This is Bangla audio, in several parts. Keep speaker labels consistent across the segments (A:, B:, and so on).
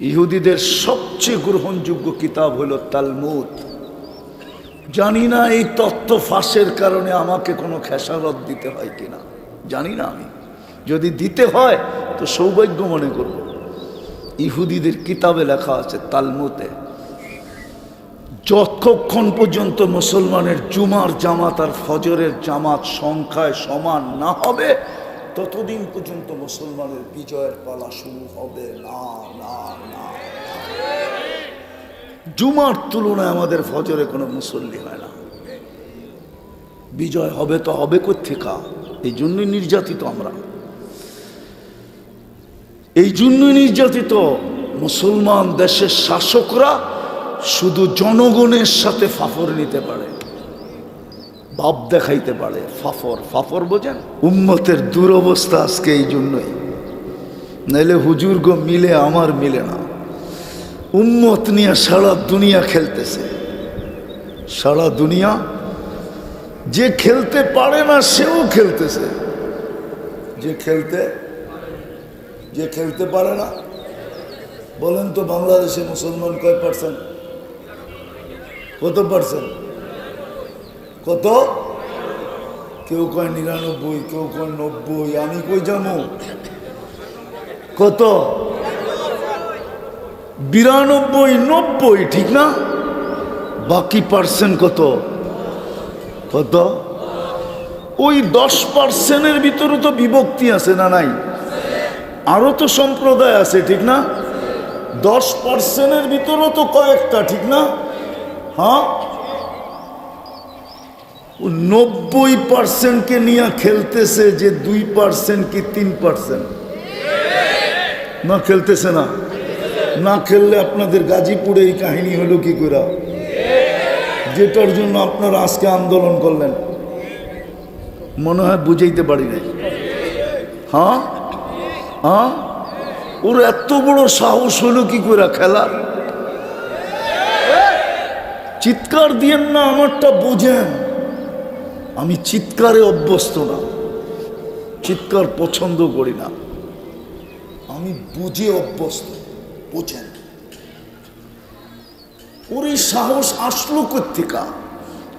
A: ইহুদিদের সবচেয়ে গ্রহণযোগ্য কিতাব হলো তালমুদ। জানি না এই তত্ত্ব ফাঁসের কারণে আমাকে কোনো খেসারত দিতে হয় কিনা। জানি না আমি। যদি দিতে হয়, তো সৌভাগ্য মনে করব। ইহুদিদের কিতাবে লেখা আছে তালমুতে যতক্ষণ পর্যন্ত মুসলমানের জুমার জামাত আর ফজরের জামাত সংখ্যায় সমান না হবে ততদিন পর্যন্ত মুসলমানের বিজয়ের পালা শুরু হবে। না না না জুমার তুলনায় আমাদের ফজরে কোনো মুসল্লি হয় না। বিজয় হবে তো হবে কোথেকা এই জন্যই নির্যাতিত আমরা। এই জন্যই নির্যাতিত মুসলমান দেশের শাসকরা শুধু জনগণের সাথে ফাফর নিতে পারে। ভাব দেখাইতে পারে, ফাফর ফাফর বোঝেন? উম্মতের দুরবস্থা আজকে এই জন্যই। নাইলে হুজুর্গ মিলে, আমার মিলে না। উম্মত নিয়ে সারা দুনিয়া খেলতেছে। সারা দুনিয়া যে খেলতে পারে না, সেও খেলতেছে। যে খেলতে যে খেলতে পারে না, বলেন তো বাংলাদেশে মুসলমান কয় পার্সেন্ট কত পার্সেন্ট কত? কেউ কয় নিরানব্বই, কেউ কয় নব্বই, আমি কই যাব কত? বিরানব্বই, নব্বই, ঠিক না? বাকি পার্সেন্ট কত? কত? ওই দশ পার্সেন্টের ভিতরে তো বিভক্তি আছে না নাই? আরও তো সম্প্রদায় আছে, ঠিক না? দশ পার্সেন্টের ভিতরেও তো কয়েকটা, ঠিক না? হ্যাঁ? নব্বই পার্সেন্টকে নিয়ে খেলতেছে যে দুই পার্সেন্ট কি তিন পার্সেন্ট না খেলতেছে না। না খেললে আপনাদের গাজীপুরে এই কাহিনী হলো কি করে যেটার জন্য আপনারা আজকে আন্দোলন করলেন। মনে হয় বুঝাইতে পারি নাই। হ্যাঁ? হ্যাঁ? ওর এত বড় সাহস হলো কি করে খেলার? চিৎকার দিয়েন না, আমারটা বোঝেন। আমি চিৎকারে অভ্যস্ত না। চিৎকার পছন্দ করি না। আমি বুঝে অভ্যস্ত, বুঝেন। ওর এই সাহস আসলো কোথেকা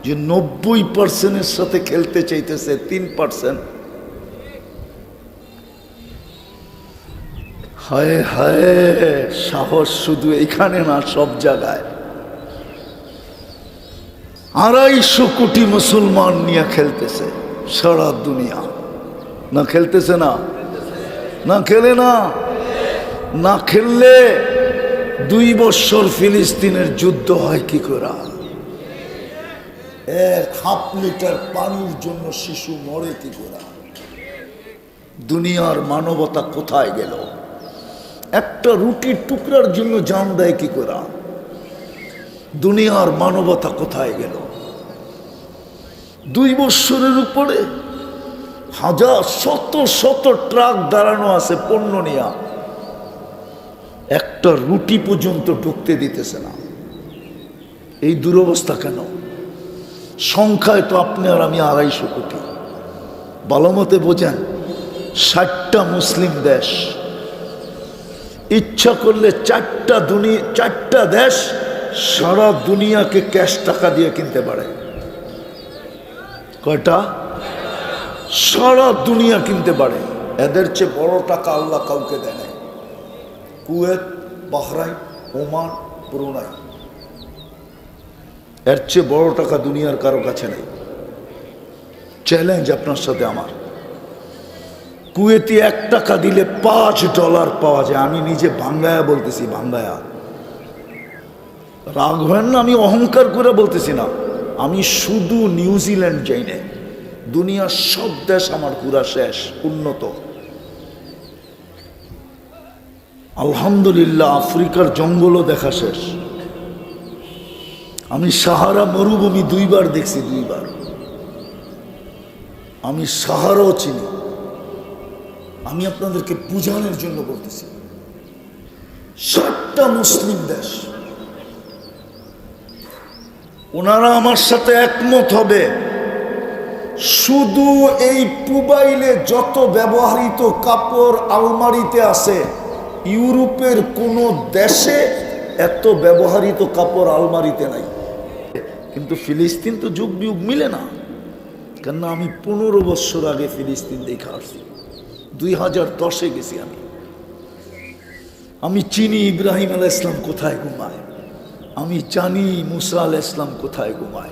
A: যে নব্বই পার্সেন্টের সাথে খেলতে চাইতেছে, তিন পার্সেন্ট হায় হায়, সাহস শুধু এখানে না, সব জায়গায়। আড়াইশো কোটি মুসলমান নিয়ে খেলতেছে সারা দুনিয়া। না খেলতেছে না? না খেলে না? না খেললে দুই বছর ফিলিস্তিনের যুদ্ধ হয় কি করে? এক হাফ লিটার পানির জন্য শিশু মরে কি করে? দুনিয়ার মানবতা কোথায় গেল? একটা রুটির টুকরার জন্য জান দেয় কি করে? দুনিয়ার মানবতা কোথায় গেল? দুই বৎসরের উপরে হাজার শত শত ট্রাক দাঁড়ানো আছে পণ্য নিয়া। একটা রুটি পর্যন্ত ঢুকতে দিতেছে না। এই দুরবস্থা কেন? সংখ্যায় তো আপনি আর আমি আড়াইশো কোটি। ভালো মতে বোঝেন, ষাটটা মুসলিম দেশ। ইচ্ছা করলে চারটা দুনিয়া চারটা দেশ সারা দুনিয়াকে ক্যাশ টাকা দিয়ে কিনতে পারে। কয়টা? সারা দুনিয়া কিনতে পারে। এদের চেয়ে বড় টাকা আল্লাহ কাউকে দেয় নাই। Kuwait, Bahrain, Oman, Brunei. এর চেয়ে বড় টাকা দুনিয়ার কারও কাছে নেই। চ্যালেঞ্জ আপনার সাথে আমার। কুয়েতি এক টাকা দিলে পাঁচ ডলার পাওয়া যায়। আমি নিজে বাংলায়া বলতেছি বাংলায়া রাগ হয় না, আমি অহংকার করে বলতেছি না। আমি শুধু নিউজিল্যান্ড যাই না দুনিয়ার সব দেশ আমার পুরা শেষ, উন্নত। আলহামদুলিল্লাহ, আফ্রিকার জঙ্গলও দেখা শেষ। আমি সাহারা মরুভূমি দুইবার দেখছি, দুইবার। আমি সাহারাও চিনি। আমি আপনাদেরকে বুঝানোর জন্য বলতেছি। সাতটা মুসলিম দেশ। ওনারা আমার সাথে একমত হবে। শুধু এই পুবাইলে যত ব্যবহৃত কাপড় আলমারিতে আছে, ইউরোপের কোনো দেশে এত ব্যবহৃত কাপড় আলমারিতে নাই। কিন্তু ফিলিস্তিন তো যুগ বিয়োগ মিলে না। কেননা আমি পনেরো বছর আগে ফিলিস্তিন দেখে আসছি। দুই হাজার দশে গেছি আমি। আমি চিনি ইব্রাহিম আলাহ ইসলাম কোথায় ঘুমায়? আমি জানি মুসা আল ইসলাম কোথায় ঘুমায়।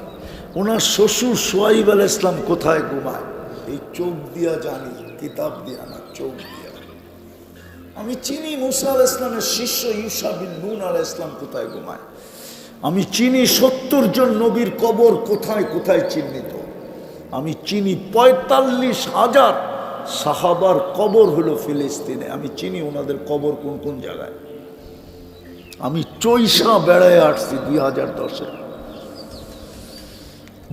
A: ওনার শ্বশুর সোয়াইব আল ইসলাম কোথায় ঘুমায়? এই চোখ দিয়া জানি, কিতাব দিয়া না, চোখ দিয়া। আমি চিনি মুসা আল ইসলামের শিষ্য ইউসা বিন নুন আল ইসলাম কোথায় ঘুমায়। আমি চিনি সত্তর জন নবীর কবর কোথায় কোথায় চিহ্নিত। আমি চিনি পঁয়তাল্লিশ হাজার সাহাবার কবর হলো ফিলিস্তিনে। আমি চিনি ওনাদের কবর কোন কোন জায়গায়। আমি চৈশা বেড়ায় আসছি দুই হাজার দশে।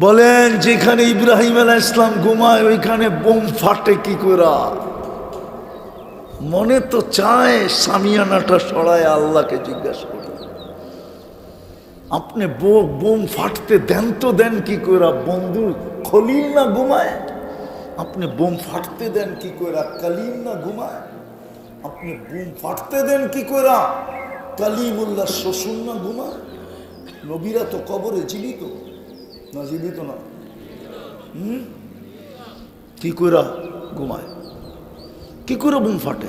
A: বলেন, যেখানে ইব্রাহিম আলাহ ইসলাম ঘুমায়, ওইখানে বোম ফাটে কি করা মনে তো চায় সামিয়ানাটা সরায় আল্লাহকে জিজ্ঞাসা করে আপনি বোম ফাটতে দেন তো দেন কি কইরা? বন্ধু, খলিল না ঘুমায়? আপনি বোম ফাটতে দেন কি কইরা? কালিম না ঘুমায়? আপনি বোম ফাটতে দেন কি কইরা? কালিমুল্লাহ শ্বশুর না ঘুমায় নবীরা তো কবরে জীবিত। না জীবিত না। হুম? কি কইরা ঘুমায়? কি করে বোম ফাটে?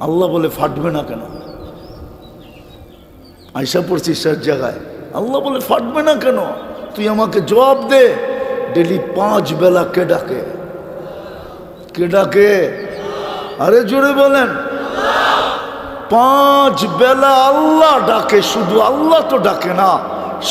A: আল্লাহ বলে, ফাটবে না কেন? আয়সা পড়ছিস সব জায়গায়। আল্লাহ বলে, ফাটবে না কেন? তুই আমাকে জবাব দে। ডেলি পাঁচ বেলা কে ডাকে? কে ডাকে? আরে জোরে বলেন। পাঁচ বেলা আল্লাহ ডাকে, শুধু আল্লাহ তো ডাকে না,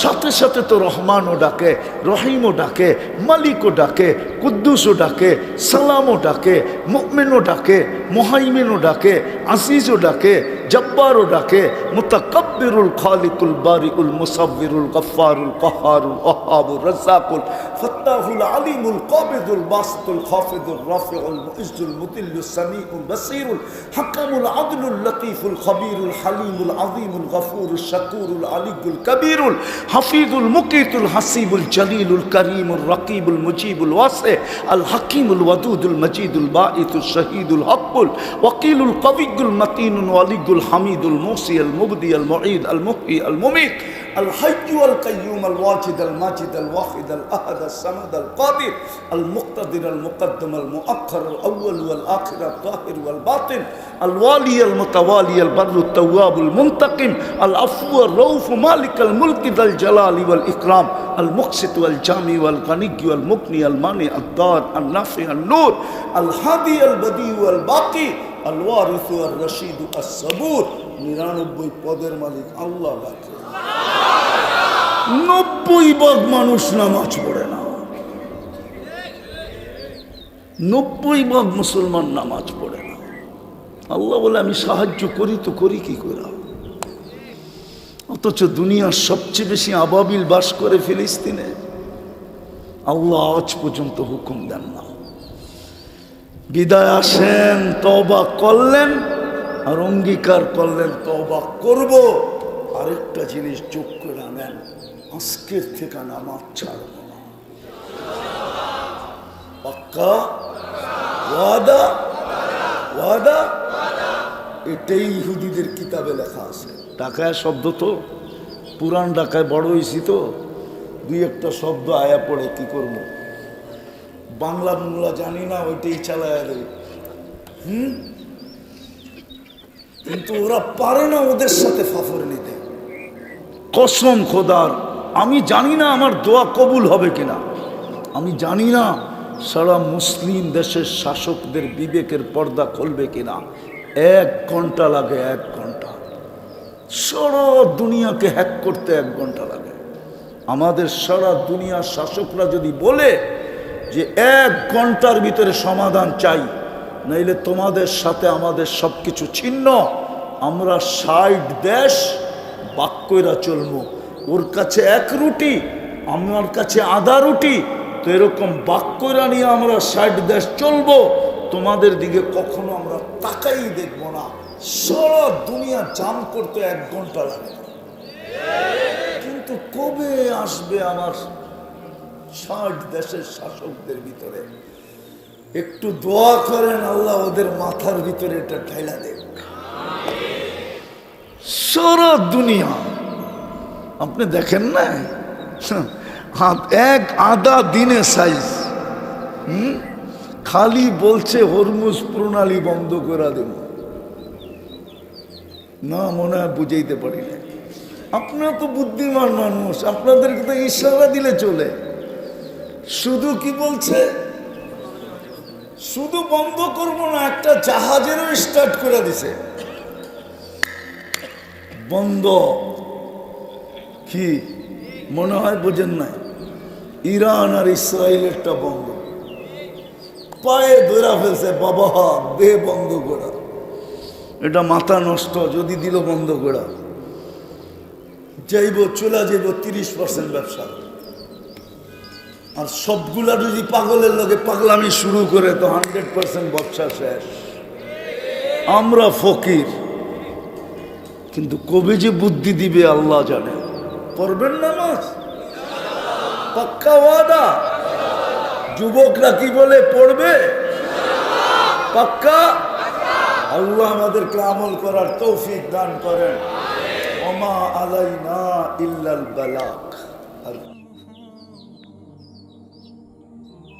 A: সাথে সাথে তো রহমানও ডাকে, রহিমও ডাকে, মালিকও ডাকে, কুদ্দুসও ডাকে, সালামও ডাকে মুকমিনও ডাকে, মোহাইমিনও ডাকে আসিজও ডাকে জব্বারও ডাকে, মুতাকাব্বিরুল খালিকুল বারিকুল মুসাব্বিরুল গফফারুল কহারুল ওহাবুর রাজ্জাকুল ফাত্তাহুল আলিমুল কাবিদুল বাসতুল খাফিদুল রাফিউল মুইজ্জুল মুতিল্লুস সামিউল বাসীরুল হাকামুল আদলুল লতীফুল খবীরুল হালিমুল আযীমুল গফুরুল শাকুরুল আলিকুল কবীরুল হাফিজুল মুকিতুল হাসিবুল জলিলুল করিমুল রকিবুল মুজিবুল ওয়াসি আল হাকিমুল ওয়াদুদুল মজিদুল বাঈতুল শহীদুল হকুল ওয়াকিলুল কবিগুল মতিনুল ওয়ালিগুল الحميد الموصي المبدي المعيد المحيي المميت الحي والقيوم الواجد الماجد الواحد الأحد الصمد القادر المقتدر المقدم المؤخر الأول والآخر الظاهر والباطن الوالي المتوالي البر التواب المنتقم العفو الروف مالك الملك ذا الجلال والإكرام المقسط والجامع والغني والمقني المانع الدار النافع النور الهادي البديع والباقي আলওয়ারিসু আর রশিদু আর সবুর নিরানব্বই পদের মালিক আল্লাহ নব্বই ভাগ মানুষ নামাজ পড়ে না। নব্বই ভাগ মুসলমান নামাজ পড়ে না। আল্লাহ বলে, আমি সাহায্য করি তো করি কি করে? অথচ দুনিয়ার সবচেয়ে বেশি আবাবিল বাস করে ফিলিস্তিনে। আল্লাহ আজ পর্যন্ত হুকুম দেন না। বিদায় আসেন তবা করলেন আর অঙ্গীকার করলেন তবা করব। আরেকটা জিনিস যোগ করে আনেন, আজকের থেকে নামাজ ছাড়ব না। পাক্কা? ওয়াদা? ওয়াদা? এটাই ইহুদিদের কিতাবে লেখা আছে। টাকায় শব্দ তো, পুরান ঢাকায় বড় হয়েছি তো। দুই একটা শব্দ আয়া পড়ে, কি করব? বাংলা বাংলা জানি না, ওইটাই চালায় দেয়। হুম? কিন্তু ওরা পারে না ওদের সাথে ফাফর নিতে। কসম খোদার, আমি জানি না আমার দোয়া কবুল হবে কিনা। আমি জানি না সারা মুসলিম দেশের শাসকদের বিবেকের পর্দা খুলবে কিনা। এক ঘণ্টা লাগে, এক ঘণ্টা। সারা দুনিয়াকে হ্যাক করতে এক ঘণ্টা লাগে। আমাদের সারা দুনিয়ার শাসকরা যদি বলে যে এক ঘণ্টার ভিতরে সমাধান চাই, নইলে তোমাদের সাথে আমাদের সব কিছু ছিন্ন। আমরা ষাট দেশ বাক্যরা চলবো ওর কাছে এক রুটি, আমার কাছে আধা রুটি, তো এরকম বাক্যরা নিয়ে আমরা ষাট দেশ চলবো, তোমাদের দিকে কখনো আমরা তাকাই দেখব না। সারা দুনিয়া জাম করতে এক ঘণ্টা লাগে। কিন্তু কবে আসবে আমার ষাট দেশের শাসকদের ভিতরে। একটু দোয়া করেন, আল্লাহ ওদের মাথার ভিতরে এটা ঠেলা দেখ সারা দুনিয়া, আপনি দেখেন না? এক আধা দিনে সাইজ। হুম? খালি বলছে, হরমুজ প্রণালী বন্ধ করে দেব। না, মনে হয় বুঝাইতে পারি না আপনারা তো বুদ্ধিমান মানুষ, আপনাদেরকে তো ইশারা দিলে চলে। শুধু কি বলছে? শুধু বন্ধ করব না, একটা জাহাজেরও স্টার্ট করে দিছে। বন্ধ। কি? মনে হয় বোঝেন নাই। ইরান আর ইসরায়েলেরটা বন্ধ। পায়ে ধরা ফেলছে, বাবা, দে বন্ধ করা। এটা মাথা নষ্ট, যদি দিল বন্ধ করা। যাইব, চলে যাইব, তিরিশ পার্সেন্ট ব্যবসা। আর সবগুলা যদি পাগলের লগে পাগলামি শুরু করে, তো হান্ড্রেড পার্সেন্ট ব্যবসা শেষ। আমরা ফকির, কিন্তু কবে যে বুদ্ধি দিবে, আল্লাহ জানে। পড়বেন নামাজ? পাক্কা ওয়াদা? যুবকরা কি বলে, পড়বে? পাক্কা? আল্লাহ আমাদেরকে আমল করার তৌফিক দান করেন। ওমা আলাইনা ইল্লাল বালাক। আর